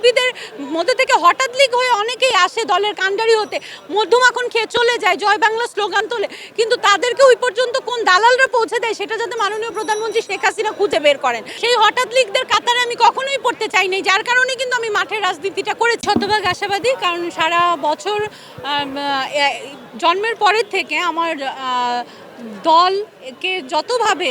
শিল্পীদের মধ্যে থেকে হঠাৎ লিগ হয়ে অনেকেই আসে দলের কাণ্ডারি হতে। মধ্যমাখন খেয়ে চলে যায়, জয় বাংলা স্লোগান তোলে। কিন্তু তাদেরকে ওই পর্যন্ত কোন দালালরা পৌঁছে দেয় সেটা যাতে মাননীয় প্রধানমন্ত্রী শেখ হাসিনা খুঁজে বের করেন। সেই হঠাৎ লিগদের কাতারে আমি কখনোই পড়তে চাই নাই, যার কারণে কিন্তু আমি মাঠের রাজনীতিটা করে শতভাগ আশাবাদী, কারণ সারা বছর জন্মের পরের থেকে আমার দলকে যতভাবে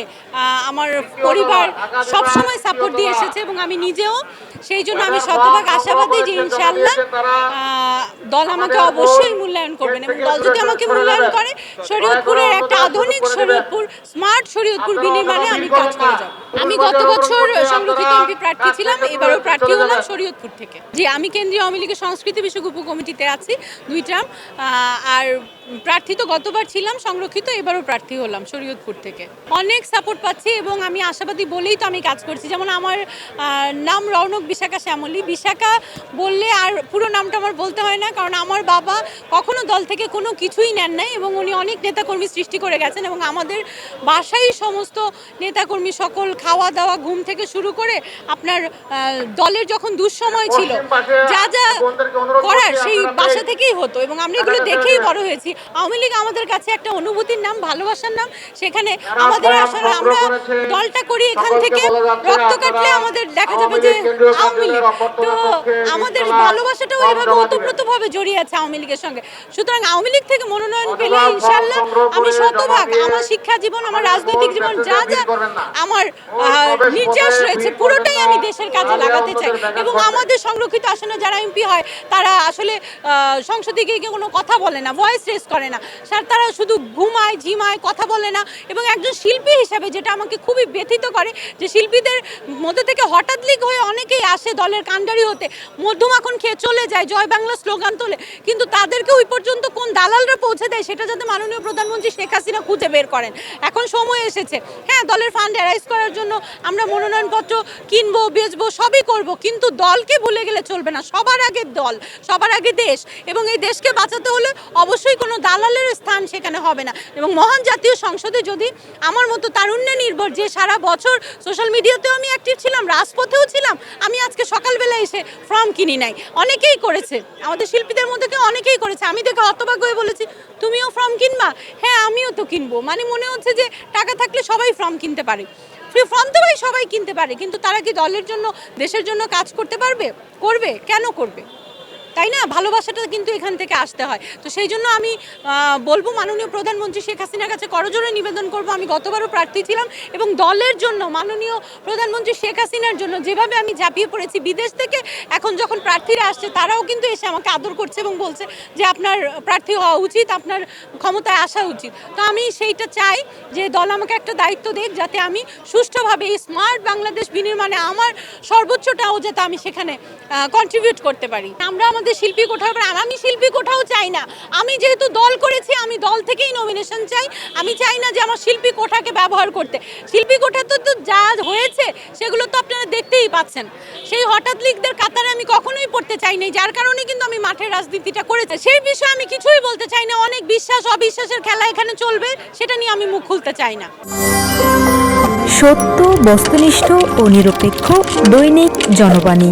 আমার পরিবার সবসময় সাপোর্ট দিয়ে এসেছে এবং আমি নিজেও সেই জন্য আমি শতভাগ আশাবাদী যে ইনশাআল্লাহ আহ, দল আমাকে অবশ্যই মূল্যায়ন করবেন এবং দল যদি আমাকে মূল্যায়ন করে শরীয়তপুরের একটা আধুনিক শরীয়তপুর স্মার্ট শরীয়তপুর বিনির্মাণে আমি কাজ করে যাব। আমি গত বছর সংরক্ষিত এমপি প্রার্থী ছিলাম এবারও প্রার্থী হলাম শরীয়তপুর থেকে। জি আমি কেন্দ্রীয় আওয়ামী লীগের সংস্কৃতি বিষয়ক উপকমিটিতে আছি দুই টার্ম আর প্রার্থী তো গতবার ছিলাম সংরক্ষিত এবারও প্রার্থী হলাম শরীয়তপুর থেকে। অনেক সাপোর্ট পাচ্ছি এবং আমি আশাবাদী বলেই তো আমি কাজ করছি। যেমন আমার নাম রৌনক বিশাখা শ্যামলী। বিশাখা বললে আর পুরো নামটা আমার বলতে হয় না কারণ আমার বাবা কখনো দল থেকে কোনো কিছুই নেন নাই এবং উনি অনেক নেতাকর্মী সৃষ্টি করে গেছেন এবং আমাদের বাসায় সমস্ত নেতাকর্মী সকল খাওয়া দাওয়া ঘুম থেকে শুরু করে আপনার দলের যখন দুঃসময় ছিল যা যা করার সেই বাসা থেকেই হতো এবং আমরা এগুলো দেখেই বড় হয়েছি। আওয়ামী লীগ আমাদের কাছে একটা অনুভূতির নাম ভালোবাসার নাম। সেখানে আমাদের আসলে আমরা দলটা করি এখান থেকে। রক্ত কাটলে আমাদের দেখা যাবে যে আওয়ামী লীগ। তো আমাদের ভালোবাসাটাও এইভাবে ওতপ্রোতভাবে জড়িয়ে আছে আওয়ামী লীগের সঙ্গে। সুতরাং আওয়ামী লীগ থেকে মনোনয়ন পেলে ইনশাল্লাহ আমি শতভাগ আমার শিক্ষা জীবন আমার রাজনৈতিক জীবন যা যা আমার নির্যাস রয়েছে পুরোটাই আমি দেশের কাজে লাগাতে চাই। এবং আমাদের সংরক্ষিত আসনে যারা এমপি হয় তারা আসলে আহ, সংসদে গিয়ে কোনো কথা বলে না। ভয়েস রেস করে না। স্যার, তারা শুধু ঘুমায়, ঝিমায়, কথা বলে না এবং একজন শিল্পী হিসাবে যেটা আমাকে খুবই ব্যথিত করে যে শিল্পীদের মধ্যে থেকে হঠাৎ লিগ হয়ে অনেকেই আসে দলের কাণ্ডারি হতে। মধ্যমাখন খেয়ে চলে যায়, জয় বাংলা স্লোগান তোলে। কিন্তু তাদেরকে ওই পর্যন্ত কোন দালালরা পৌঁছে দেয় সেটা যাতে মাননীয় প্রধানমন্ত্রী শেখ হাসিনা খুঁজে বের করেন। এখন সময় এসেছে। হ্যাঁ দলের ফান্ড অ্যারাইজ করার জন্য আমরা মনোনয়নপত্র কিনবো, বেচবো, সবই করব। কিন্তু দলকে ভুলে গেলে চলবে না। সবার আগে দল, সবার আগে দেশ এবং এই দেশকে বাঁচাতে হলে অবশ্যই কোনো দালালের স্থান সেখানে হবে না। এবং মহান জাতীয় সংসদে যদি আমার মতো তারুণ্যে নির্ভর যে সারা বছর সোশ্যাল মিডিয়াতেও আমি অ্যাক্টিভ ছিলাম, রাজপথেও ছিলাম, আমি আজকে সকালবেলা এসে ফর্ম কিনি নাই। অনেকেই করেছে। আমাদের শিল্পীদের মধ্যে অনেকেই করেছে। আমি দেখে হতভাগ্য হয়ে বলেছি, তুমিও ফর্ম কিনবা? হ্যাঁ আমিও তো কিনবো। মানে মনে হচ্ছে যে টাকা থাকলে সবাই ফর্ম কিনতে পারে। ফ্রি ফর্ম তো ভাই সবাই কিনতে পারে, কিন্তু তারা কি দলের জন্য, দেশের জন্য কাজ করতে পারবে? করবে? কেন করবে? তাই না? ভালোবাসাটা কিন্তু এখান থেকে আসতে হয়। তো সেই জন্য আমি বলব মাননীয় প্রধানমন্ত্রী শেখ হাসিনার কাছে করজোরে নিবেদন করব। আমি গতবারও প্রার্থী ছিলাম এবং দলের জন্য, মাননীয় প্রধানমন্ত্রী শেখ হাসিনার জন্য যেভাবে আমি ঝাঁপিয়ে পড়েছি, বিদেশ থেকে এখন যখন প্রার্থীরা আসছে, তারাও কিন্তু এসে আমাকে আদর করছে এবং বলছে যে আপনার প্রার্থী হওয়া উচিত, আপনার ক্ষমতায় আসা উচিত। তো আমি সেইটা চাই যে দল আমাকে একটা দায়িত্ব দিক, যাতে আমি সুষ্ঠুভাবে এই স্মার্ট বাংলাদেশ বিনির্মাণে আমার সর্বোচ্চটাও যাতে আমি সেখানে কন্ট্রিবিউট করতে পারি। আমরা আমাদের শিল্পী কোঠাও আর আমি শিল্পী কোঠাও চাই না। আমি যেহেতু দল করেছি, আমি দল থেকেই নমিনেশন চাই। আমি চাই না যে আমার শিল্পী কোঠাকে ব্যবহার করতে। শিল্পী কোঠা তো তো যা হয়েছে, সেগুলো তো আপনারা দেখতেই পাচ্ছেন। সেই হঠাৎ লিগদের কাতারে আমি কখনোই পড়তে চাই নাই, যার কারণে কিন্তু আমি মাঠের রাজনীতিটা করেছি। সেই বিষয়ে আমি কিছুই বলতে চাই না। অনেক বিশ্বাস, অবিশ্বাসের খেলা এখানে চলবে, সেটা নিয়ে আমি মুখ খুলতে চাই না। সত্য, বস্তুনিষ্ঠ ও নিরপেক্ষ দৈনিক জনবাণী।